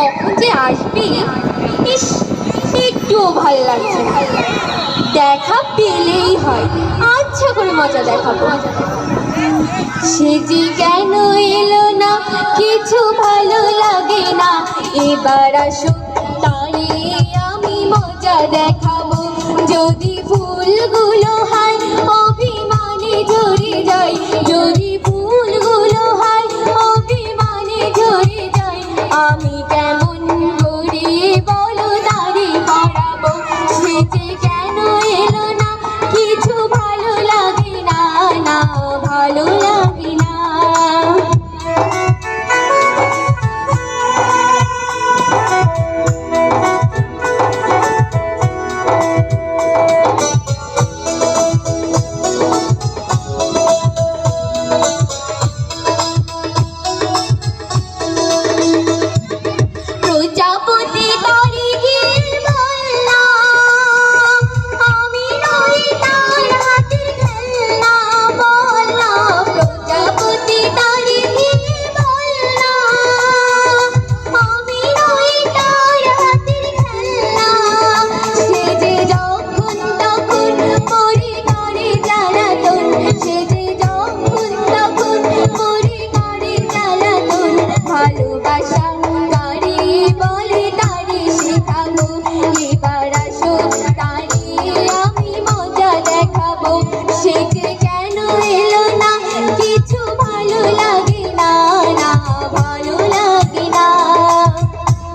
কখন যে আসবে, ইস, একটুও ভালো লাগছে দেখা পেলেই হয় আচ্ছা করে মজা দেখাবো। সে যে কেন এলো না, কিছু ভালো লাগে না। এবার আসো তাই আমি মজা দেখাবো। যদি ফুলগুলো হয়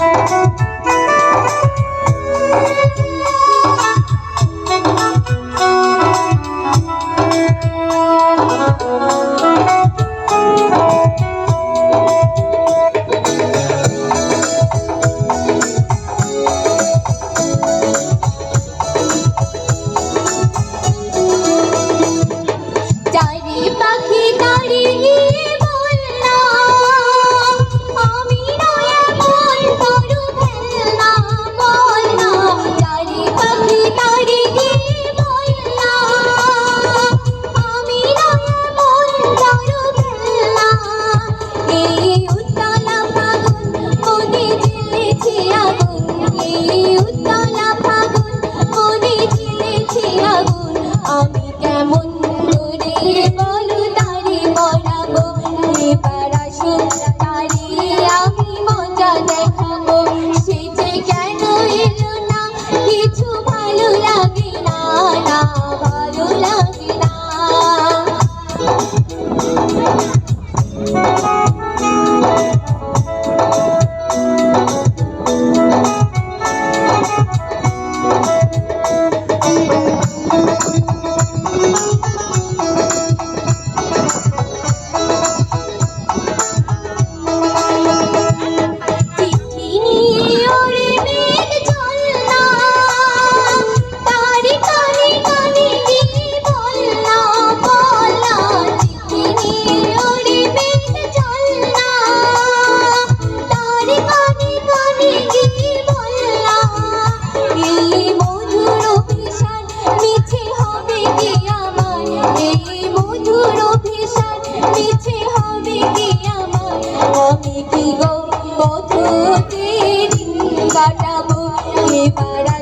Música Hola.